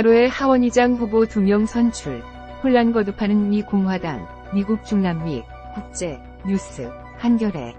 하루에 하원의장 후보 2명 선출. 혼란 거듭하는 미 공화당, 미국 중남미, 국제, 뉴스, 한겨레.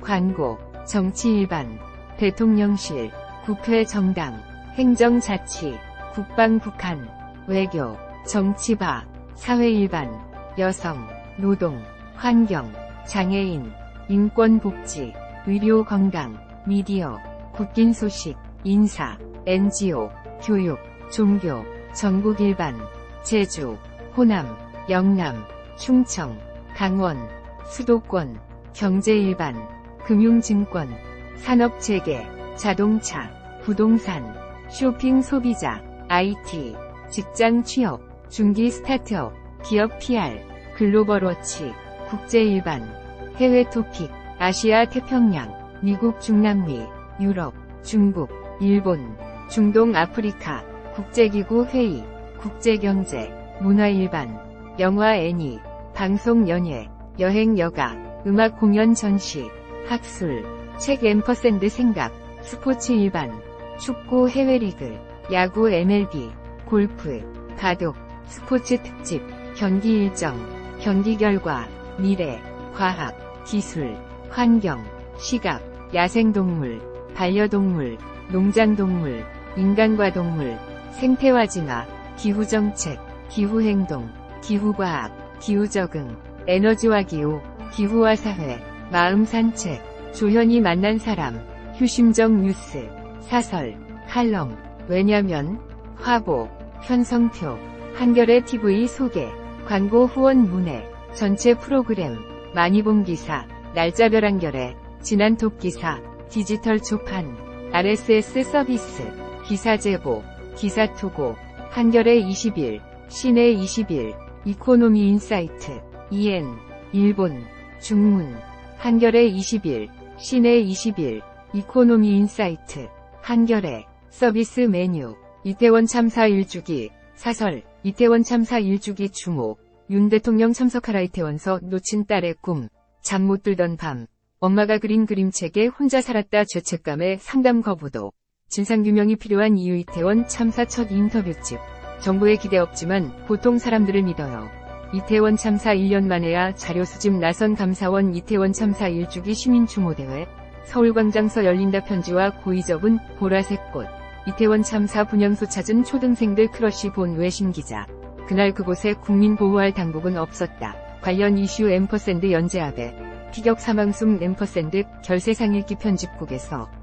광고, 정치 일반, 대통령실, 국회 정당, 행정자치, 국방 북한, 외교, 정치바, 사회 일반, 여성, 노동, 환경, 장애인, 인권복지, 의료 건강, 미디어, 국긴 소식, 인사, NGO, 교육, 종교, 전국 일반, 제주, 호남, 영남, 충청, 강원, 수도권, 경제 일반, 금융증권, 산업체계, 자동차, 부동산, 쇼핑 소비자, IT, 직장 취업, 중기 스타트업, 기업 PR, 글로벌 워치, 국제 일반, 해외 토픽, 아시아 태평양, 미국 중남미, 유럽, 중국, 일본, 중동 아프리카, 국제기구 회의, 국제경제, 문화일반, 영화 애니, 방송 연예, 여행 여가, 음악 공연 전시, 학술, 책 앰퍼샌드 생각, 스포츠 일반, 축구 해외리그, 야구 MLB, 골프, 바둑, 스포츠 특집, 경기 일정, 경기 결과, 미래, 과학, 기술, 환경, 시각, 야생동물, 반려동물, 농장동물, 인간과 동물, 생태화 진화, 기후정책, 기후행동, 기후과학, 기후적응, 에너지와 기후, 기후와 사회, 마음 산책, 조현이 만난 사람, 휴심정 뉴스, 사설, 칼럼, 왜냐면, 화보, 편성표, 한겨레 TV 소개, 광고 후원 문의, 전체 프로그램, 많이 본 기사, 날짜별 한겨레, 지난 톱 기사, 디지털 초판, RSS 서비스, 기사 제보, 기사 투고, 한겨레 20일, 시내 20일, 이코노미 인사이트, EN, 일본, 중문, 한겨레 20일, 시내 20일, 이코노미 인사이트, 한겨레, 서비스 메뉴, 이태원 참사 1주기, 사설, 이태원 참사 1주기 추모, 윤 대통령 참석하라 이태원서 놓친 딸의 꿈, 잠 못 들던 밤, 엄마가 그린 그림책에 혼자 살았다 죄책감에 상담 거부도, 진상규명이 필요한 이유 이태원 참사 첫 인터뷰집, 정부에 기대 없지만 보통 사람들을 믿어요. 이태원 참사 1년 만에야 자료 수집 나선 감사원 이태원 참사 1주기 시민 추모대회, 서울광장서 열린다 편지와 고의 접은 보라색 꽃, 이태원 참사 분향소 찾은 초등생들 크러쉬 본 외신 기자. 그날 그곳에 국민 보호할 당국은 없었다. 관련 이슈 앰퍼샌드 연재합에 피격 사망숨 앰퍼샌드 결세상 읽기 편집국에서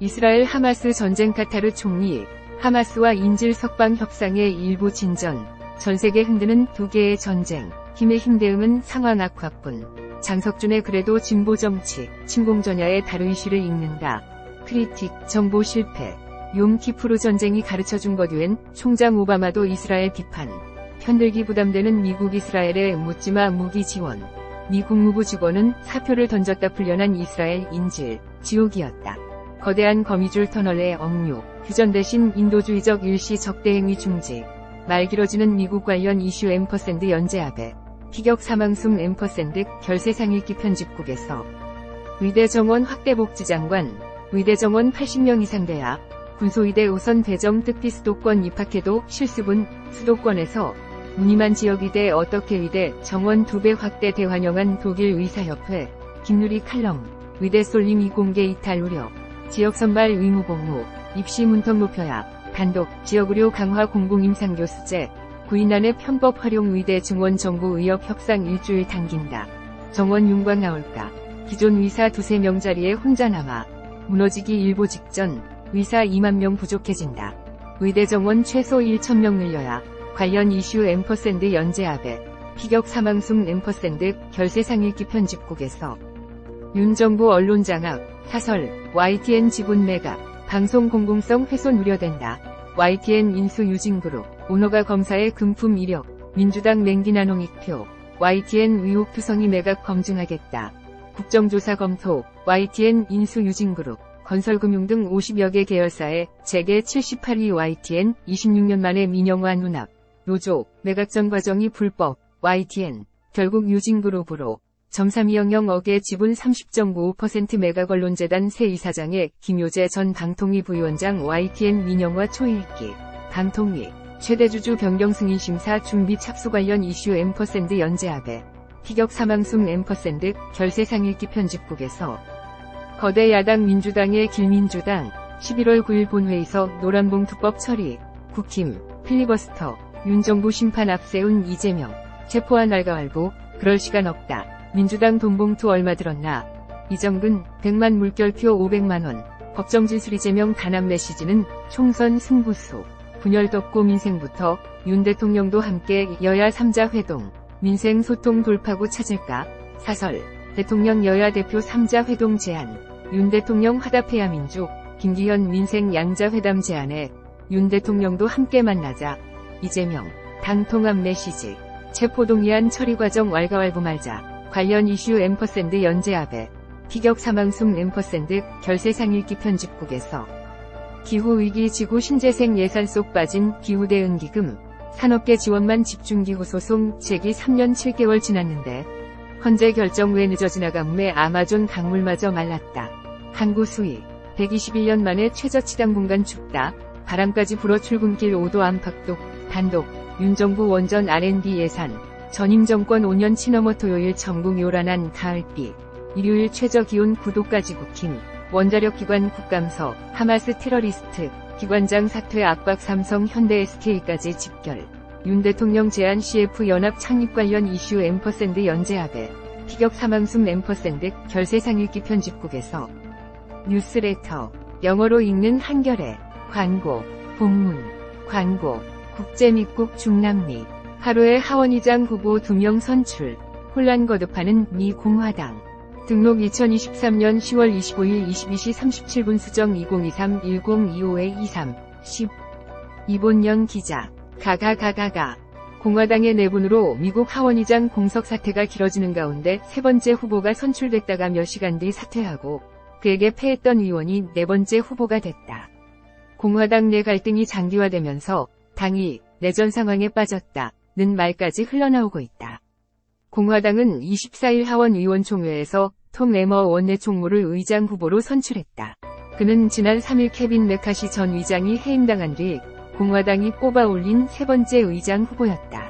이스라엘 하마스 전쟁 카타르 총리 하마스와 인질 석방 협상의 일부 진전 전세계 흔드는 두 개의 전쟁 힘의 힘 대응은 상황 악화뿐 장석준의 그래도 진보 정치 침공 전야의 다루 이슈를 읽는다. 크리틱 정보 실패 욤키프루 전쟁이 가르쳐준 것 외엔 총장 오바마도 이스라엘 비판 편들기 부담되는 미국 이스라엘의 묻지마 무기 지원 미 국 무부 직원은 사표를 던졌다 풀려난 이스라엘 인질 지옥이었다. 거대한 거미줄 터널의 억류 휴전 대신 인도주의적 일시 적대행위 중지 말 길어지는 미국 관련 이슈 앰퍼샌드 연재합에 피격 사망숨 앰퍼샌드 결세상 읽기 편집국에서 의대 정원 확대복지 장관 의대 정원 80명 이상 대학 군소의대 우선 배정 특비 수도권 입학해도 실습은 수도권에서 무늬만 지역의대 어떻게 의대 정원 2배 확대 대환영한 독일 의사협회 김누리 칼럼 의대 쏠림 이공개 이탈 우려 지역 선발 의무 복무 입시 문턱 높여야 단독 지역의료 강화 공공임상교수제 구인안의 편법 활용 의대 증원 정부 의협 협상 일주일 당긴다. 정원 윤곽 나올까. 기존 의사 두세 명 자리에 혼자 남아 무너지기 일보 직전 의사 2만 명 부족해진다. 의대 정원 최소 1천 명 늘려야 관련 이슈 앰퍼샌드 연재합에 피격 사망숨 앰퍼샌드 결세상 읽기 편집국에서 윤 정부 언론 장악 사설 YTN 지분 매각 방송 공공성 훼손 우려된다. YTN 인수 유진그룹 오너가 검사의 금품 이력 민주당 맹기나 농익표 YTN 의혹 투성이 매각 검증하겠다. 국정조사 검토 YTN 인수 유진그룹 건설금융 등 50여 개 계열사의 재계 78위 YTN 26년 만에 민영화 눈앞 노조 매각전 과정이 불법 YTN 결국 유진그룹으로 점삼이영영억의 지분 30.55% 매각언론재단 새 이사장의 김효재 전 방통위 부위원장 YTN 민영화 초읽기 방통위, 최대주주 변경 승인 심사 준비 착수 관련 이슈 앰퍼샌드 연재합에 피격 사망숨 앰퍼샌드 결세상 읽기 편집국에서 거대 야당 민주당의 길민주당 11월 9일 본회의서 노란봉 투법 처리, 국힘, 필리버스터, 윤정부 심판 앞세운 이재명, 체포한 알가왈부, 그럴 시간 없다. 민주당 돈봉투 얼마 들었나? 이정근, 100만 물결표 500만원, 법정진술 이재명 단합 메시지는 총선 승부수, 분열 덮고 민생부터 윤 대통령도 함께 여야 3자 회동, 민생 소통 돌파구 찾을까? 사설, 대통령 여야 대표 3자 회동 제안, 윤 대통령 화답해야 민주, 김기현 민생 양자 회담 제안에 윤 대통령도 함께 만나자. 이재명, 당 통합 메시지, 체포동의안 처리 과정 왈가왈부 말자. 관련 이슈 앰퍼샌드 연재합에 피격 사망숨 앰퍼샌드 결세상 읽기 편집국에서 기후위기 지구 신재생 예산 속 빠진 기후대응기금 산업계 지원만 집중기후 소송 제기 3년 7개월 지났는데 헌재 결정 왜 늦어 지나감에 아마존 강물마저 말랐다. 항구 수위 121년 만에 최저치당 공간 춥다. 바람까지 불어 출근길 5도 안팎도 단독 윤정부 원전 R&D 예산 전임 정권 5년 치넘어 토요일 전국 요란한 가을비. 일요일 최저기온 9도까지 국힘. 원자력 기관 국감서 하마스 테러리스트 기관장 사퇴 압박 삼성 현대 SK까지 집결. 윤 대통령 제안 CF 연합 창립 관련 이슈 앰퍼샌드 연재합에 피격 사망숨 앰퍼샌드 결세상 읽기 편집국에서. 뉴스레터. 영어로 읽는 한겨레 광고. 본문. 광고. 국제 미국 중남미 하루에 하원의장 후보 2명 선출 혼란 거듭하는 미 공화당. 등록 2023년 10월 25일 22시 37분 수정 2023-1025-23 10 이본영 기자. 가가가가가. 공화당의 내분으로 미국 하원의장 공석 사태가 길어지는 가운데 세 번째 후보가 선출됐다가 몇 시간 뒤 사퇴하고 그에게 패했던 의원이 네 번째 후보가 됐다. 공화당 내 갈등이 장기화되면서 당이 내전 상황에 빠졌다 는 말까지 흘러나오고 있다. 공화당은 24일 하원 의원총회에서 톰 레머 원내총무를 의장 후보로 선출했다. 그는 지난 3일 케빈 메카시 전 의장이 해임당한 뒤 공화당이 뽑아 올린 세 번째 의장 후보였다.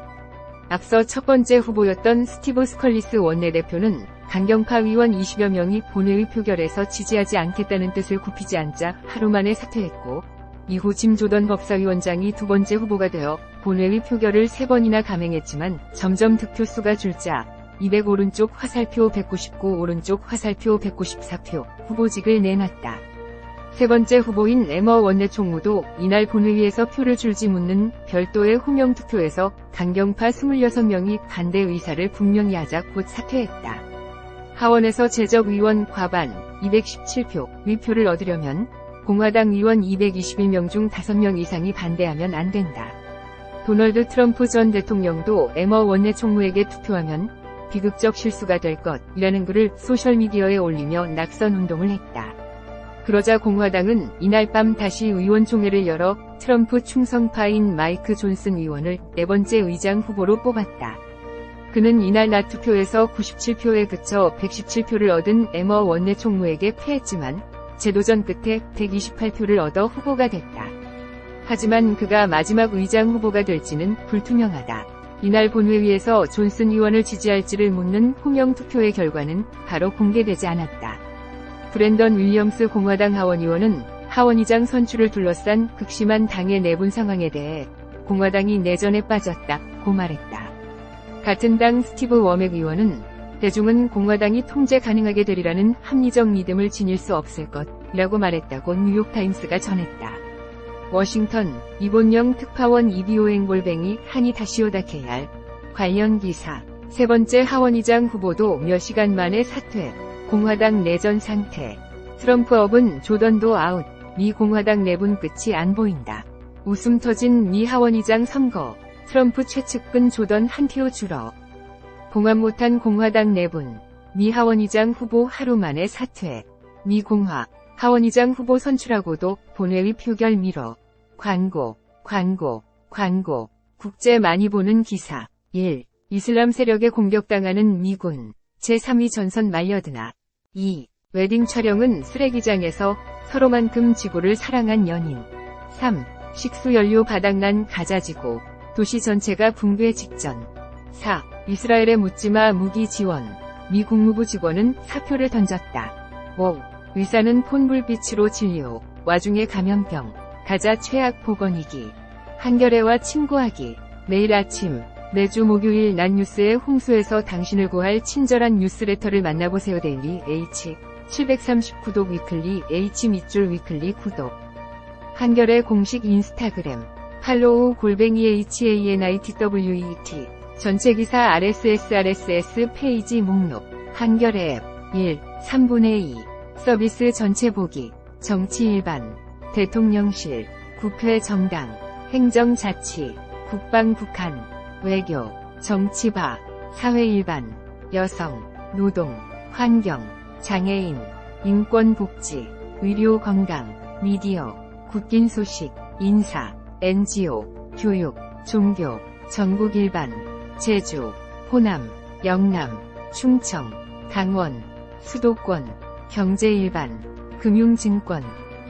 앞서 첫 번째 후보였던 스티브 스컬리스 원내대표는 강경파 의원 20여 명이 본회의 표결에서 지지하지 않겠다는 뜻을 굽히지 않자 하루 만에 사퇴했고 이후 짐 조던 법사위원장이 두 번째 후보가 되어 본회의 표결을 세 번이나 감행했지만 점점 득표수가 줄자 200 오른쪽 화살표 199 오른쪽 화살표 194표 후보직을 내놨다. 세 번째 후보인 에머 원내총무도 이날 본회의에서 표를 줄지 묻는 별도의 호명 투표에서 강경파 26명이 반대 의사를 분명히 하자 곧 사퇴했다. 하원에서 제적 의원 과반 217표 위표를 얻으려면 공화당 의원 221명 중 5명 이상이 반대하면 안 된다. 도널드 트럼프 전 대통령도 에머 원내 총무에게 투표하면 비극적 실수가 될 것이라는 글을 소셜미디어에 올리며 낙선 운동을 했다. 그러자 공화당은 이날 밤 다시 의원총회를 열어 트럼프 충성파인 마이크 존슨 의원을 네 번째 의장 후보로 뽑았다. 그는 이날 낮 투표에서 97표에 그쳐 117표를 얻은 에머 원내 총무에게 패했지만 재도전 끝에 128표를 얻어 후보가 됐다. 하지만 그가 마지막 의장 후보가 될지는 불투명하다. 이날 본회의에서 존슨 의원을 지지할지를 묻는 호명 투표의 결과는 바로 공개되지 않았다. 브랜던 윌리엄스 공화당 하원 의원은 하원의장 선출을 둘러싼 극심한 당의 내분 상황에 대해 공화당이 내전에 빠졌다 고 말했다. 같은 당 스티브 워맥 의원은 대중은 공화당이 통제 가능하게 되리라는 합리적 믿음을 지닐 수 없을 것이라고 말했다고 뉴욕타임스가 전했다. 워싱턴 이본영 특파원 이비오행 골뱅이 한이 다시오다 KR 관련 기사. 세 번째 하원의장 후보도 몇 시간 만에 사퇴. 공화당 내전 상태. 트럼프 업은 조던도 아웃. 미 공화당 내분 끝이 안 보인다. 웃음 터진 미 하원의장 선거. 트럼프 최측근 조던 한티오 줄어 봉합 못한 공화당 내분 미 하원의장 후보 하루 만에 사퇴 미 공화 하원의장 후보 선출하고도 본회의 표결 미뤄. 광고, 광고, 광고. 국제 많이 보는 기사. 1. 이슬람 세력에 공격당하는 미군. 제3위 전선 말려드나. 2. 웨딩 촬영은 쓰레기장에서 서로만큼 지구를 사랑한 연인. 3. 식수 연료 바닥난 가자지구, 도시 전체가 붕괴 직전. 4. 이스라엘의 묻지마 무기 지원. 미 국무부 직원은 사표를 던졌다. 5. 의사는 폰불빛으로 진료, 와중에 감염병, 가자 최악 보건위기. 한겨레와 친구하기. 매일 아침, 매주 목요일 낮 뉴스의 홍수에서 당신을 구할 친절한 뉴스레터를 만나보세요 데일리 H. 739도 위클리 H 밑줄 위클리 구독. 한겨레 공식 인스타그램. 팔로우 골뱅이 HANITWET. 전체 기사 RSS RSS 페이지 목록. 한겨레 앱. 1. 3분의 2. 서비스 전체 보기. 정치 일반. 대통령실. 국회 정당. 행정자치. 국방 북한. 외교. 정치바. 사회 일반. 여성. 노동. 환경. 장애인. 인권 복지. 의료 건강. 미디어. 국긴 소식. 인사. NGO. 교육. 종교. 전국 일반. 제주. 호남. 영남. 충청. 강원. 수도권. 경제 일반. 금융증권.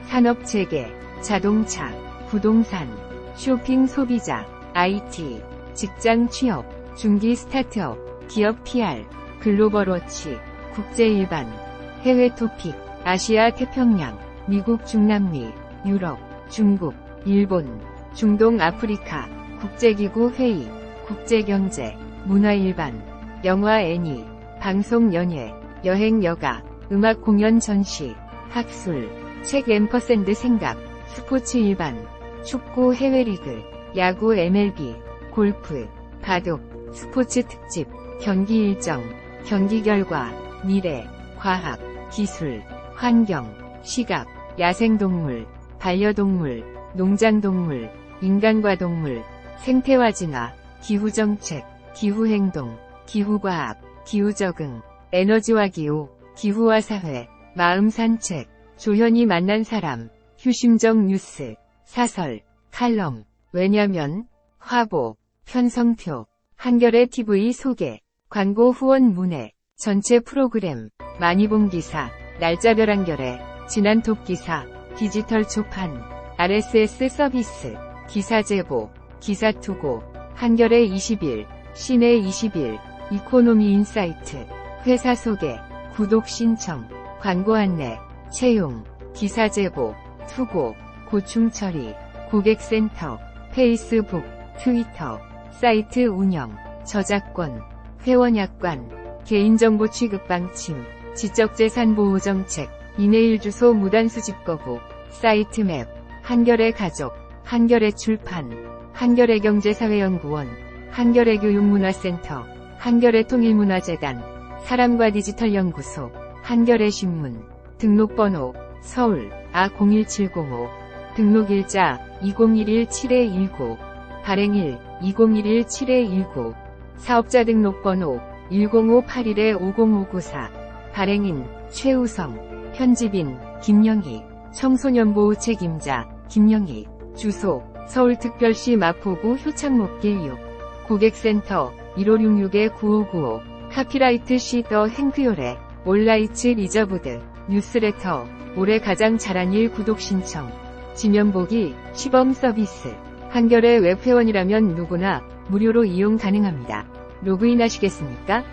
산업체계. 자동차. 부동산. 쇼핑 소비자. IT. 직장 취업. 중기 스타트업. 기업 PR. 글로벌 워치. 국제 일반. 해외 토픽. 아시아 태평양. 미국 중남미. 유럽. 중국. 일본. 중동 아프리카. 국제기구 회의. 국제경제. 문화 일반. 영화 애니. 방송 연예. 여행 여가. 음악 공연 전시. 학술. 책 앰퍼샌드 생각. 스포츠 일반. 축구 해외리그. 야구 MLB. 골프. 바둑. 스포츠 특집. 경기 일정. 경기 결과. 미래. 과학. 기술. 환경. 시각. 야생동물. 반려동물. 농장동물. 인간과 동물. 생태화 진화. 기후정책. 기후행동. 기후과학. 기후적응. 에너지와 기후. 기후와 사회. 마음 산책. 조현이 만난 사람. 휴심정 뉴스. 사설. 칼럼. 왜냐면. 화보. 편성표. 한겨레 TV 소개. 광고 후원 문의. 전체 프로그램. 많이 본 기사. 날짜별 한겨레. 지난 톱 기사. 디지털 초판. RSS 서비스. 기사 제보. 기사 투고. 한겨레 20일. 시내 20일. 이코노미 인사이트. 회사 소개. 구독 신청. 광고 안내. 채용. 기사 제보. 투고. 고충 처리. 고객센터. 페이스북. 트위터. 사이트 운영. 저작권. 회원약관. 개인정보 취급 방침. 지적재산 보호 정책. 이메일 주소 무단 수집 거부. 사이트 맵. 한겨레 가족. 한겨레 출판. 한겨레 경제사회연구원. 한겨레 교육문화센터. 한겨레 통일문화재단. 사람과 디지털 연구소. 한겨레 신문. 등록번호. 서울. 아01705. 등록일자. 2011-7219. 발행일. 2011-7219. 사업자 등록번호. 10581-50594. 발행인. 최우성. 편집인. 김영희. 청소년보호 책임자. 김영희. 주소. 서울특별시 마포구 효창목길 6. 고객센터. 1566-9595. 카피라이트 시더 행크요레. 올라이츠 리저브드. 뉴스레터. 올해 가장 잘한 일 구독 신청. 지면보기. 시범 서비스. 한겨레 웹회원이라면 누구나 무료로 이용 가능합니다. 로그인 하시겠습니까?